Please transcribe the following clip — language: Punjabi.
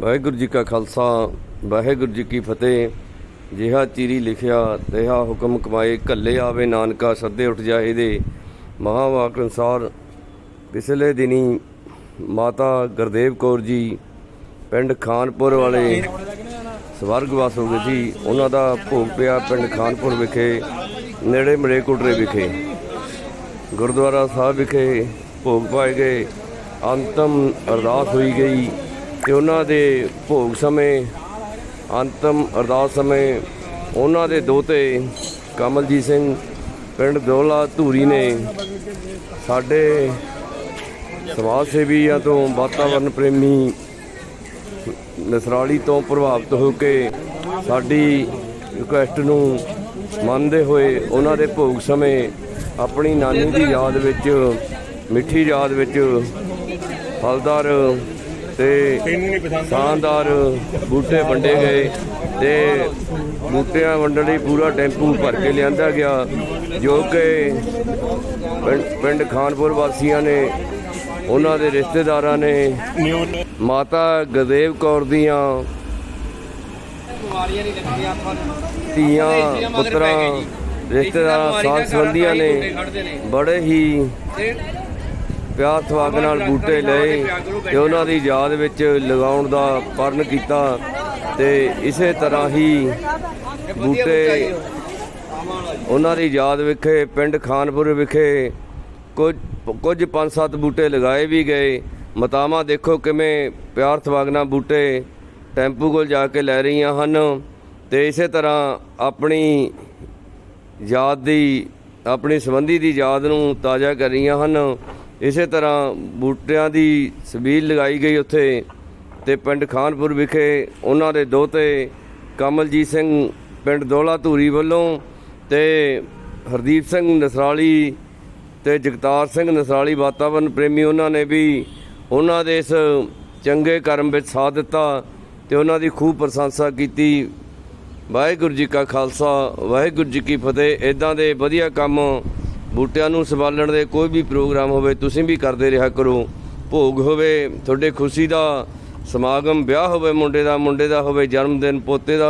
ਵਾਹਿਗੁਰੂ ਜੀ ਕਾ ਖਾਲਸਾ, ਵਾਹਿਗੁਰੂ ਜੀ ਕੀ ਫਤਿਹ। ਜਿਹਾ ਚੀਰੀ ਲਿਖਿਆ, ਤਿਹਾ ਹੁਕਮ ਕਮਾਏ ਕੱਲੇ ਆਵੇ ਨਾਨਕਾ, ਸੱਦੇ ਉੱਠ ਜਾਏ ਦੇ ਮਹਾਵਾਕ ਅਨੁਸਾਰ ਪਿਛਲੇ ਦਿਨੀ ਮਾਤਾ ਗੁਰਦੇਵ ਕੌਰ ਜੀ, ਪਿੰਡ ਖਾਨਪੁਰ ਵਾਲੇ ਸਵਰਗਵਾਸ ਹੋ ਗਏ ਸੀ। ਉਹਨਾਂ ਦਾ ਭੋਗ ਪਿਆ ਪਿੰਡ ਖਾਨਪੁਰ ਵਿਖੇ ਨੇੜੇ ਮਰੇਕੋਟਰੇ ਵਿਖੇ। ਗੁਰਦੁਆਰਾ ਸਾਹਿਬ ਵਿਖੇ ਭੋਗ ਪਾਏ ਗਏ। ਅੰਤਮ ਅਰਦਾਸ ਹੋਈ ਗਈ। ਤੇ ਉਹਨਾਂ ਦੇ ਭੋਗ ਸਮੇਂ, ਅੰਤਮ ਅਰਦਾਸ ਸਮੇਂ, ਉਹਨਾਂ ਦੇ ਦੋਤੇ ਕਮਲਜੀਤ ਸਿੰਘ, ਪਿੰਡ ਦੋਲਾ ਧੂਰੀ ਨੇ ਸਾਡੇ ਸਮਾਜ ਸੇਵੀਆਂ ਤੋਂ ਵਾਤਾਵਰਣ ਪ੍ਰੇਮੀ ਨਸਰਾਲੀ ਤੋਂ ਪ੍ਰਭਾਵਿਤ ਹੋ ਕੇ ਸਾਡੀ ਰਿਕੁਐਸਟ ਨੂੰ ਮੰਨਦੇ ਹੋਏ ਉਹਨਾਂ ਦੇ ਭੋਗ ਸਮੇਂ ਆਪਣੀ ਨਾਨੀ ਦੀ ਯਾਦ ਵਿੱਚ, ਮਿੱਠੀ ਯਾਦ ਵਿੱਚ ਫਲਦਾਰ ਤੇ ਸ਼ਾਨਦਾਰ ਬੂਟੇ ਵੰਡੇ ਗਏ ਤੇ ਬੂਟਿਆਂ ਵੰਡਣ ਲਈ ਪੂਰਾ ਟੈਂਪੂ ਭਰ ਕੇ ਲਿਆਂਦਾ ਗਿਆ, ਜੋ ਕਿ ਪਿੰਡ- ਖਾਨਪੁਰ ਵਾਸੀਆਂ ਨੇ, ਉਹਨਾਂ ਦੇ ਰਿਸ਼ਤੇਦਾਰਾਂ ਨੇ, ਮਾਤਾ ਗਦੇਵ ਕੌਰ ਦੀਆਂ ਧੀਆਂ, ਪੁੱਤਰਾਂ, ਰਿਸ਼ਤੇਦਾਰਾਂ ਸਾਥ ਸੰਬੰਧੀਆਂ ਨੇ ਬੜੇ ਹੀ ਪਿਆਰ ਸਵਾਗ ਨਾਲ ਬੂਟੇ ਲਏ ਤੇ ਉਹਨਾਂ ਦੀ ਯਾਦ ਵਿੱਚ ਲਗਾਉਣ ਦਾ ਪਰਨ ਕੀਤਾ ਤੇ ਇਸੇ ਤਰ੍ਹਾਂ ਹੀ ਬੂਟੇ ਉਹਨਾਂ ਦੀ ਯਾਦ ਵਿਖੇ, ਪਿੰਡ ਖਾਨਪੁਰ ਵਿਖੇ ਕੁਝ ਕੁਝ ਪੰਜ ਸੱਤ ਬੂਟੇ ਲਗਾਏ ਵੀ ਗਏ। ਮਤਾਵਾਂ, ਦੇਖੋ ਕਿਵੇਂ ਪਿਆਰ ਸਵਾਗ ਨਾਲ ਬੂਟੇ ਟੈਂਪੂ ਕੋਲ ਜਾ ਕੇ ਲੈ ਰਹੀਆਂ ਹਨ ਤੇ ਇਸੇ ਤਰ੍ਹਾਂ ਆਪਣੀ ਯਾਦ ਦੀ, ਆਪਣੀ ਸੰਬੰਧੀ ਦੀ ਯਾਦ ਨੂੰ ਤਾਜ਼ਾ ਕਰ ਰਹੀਆਂ ਹਨ। ਇਸੇ ਤਰ੍ਹਾਂ ਬੂਟਿਆਂ ਦੀ ਸਬੀਲ ਲਗਾਈ ਗਈ ਉੱਥੇ ਤੇ ਪਿੰਡ ਖਾਨਪੁਰ ਵਿਖੇ ਉਹਨਾਂ ਦੇ ਦੋਤੇ ਕਮਲਜੀਤ ਸਿੰਘ, ਪਿੰਡ ਦੋਲਾ ਧੂਰੀ ਵੱਲੋਂ ਤੇ ਹਰਦੀਪ ਸਿੰਘ ਨਸਰਾਲੀ ਤੇ ਜਗਤਾਰ ਸਿੰਘ ਨਸਰਾਲੀ ਵਾਤਾਵਰਣ ਪ੍ਰੇਮੀ ਉਹਨਾਂ ਨੇ ਵੀ ਉਹਨਾਂ ਦੇ ਇਸ ਚੰਗੇ ਕਰਮ ਵਿੱਚ ਸਾਥ ਦਿੱਤਾ ਤੇ ਉਹਨਾਂ ਦੀ ਖੂਬ ਪ੍ਰਸ਼ੰਸਾ ਕੀਤੀ। ਵਾਹਿਗੁਰੂ ਜੀ ਕਾ ਖਾਲਸਾ, ਵਾਹਿਗੁਰੂ ਜੀ ਕੀ ਫਤਿਹ। ਇਦਾਂ ਦੇ ਵਧੀਆ ਕੰਮ ਬੂਟਿਆਂ ਨੂੰ ਸੰਭਾਲਣ ਦੇ ਕੋਈ ਵੀ ਪ੍ਰੋਗਰਾਮ ਹੋਵੇ, ਤੁਸੀਂ ਵੀ ਕਰਦੇ ਰਿਹਾ ਕਰੋ। ਭੋਗ ਹੋਵੇ, ਤੁਹਾਡੇ ਖੁਸ਼ੀ ਦਾ ਸਮਾਗਮ, ਵਿਆਹ ਹੋਵੇ, ਮੁੰਡੇ ਦਾ ਮੁੰਡੇ ਦਾ ਹੋਵੇ ਜਨਮ ਦਿਨ ਪੋਤੇ ਦਾ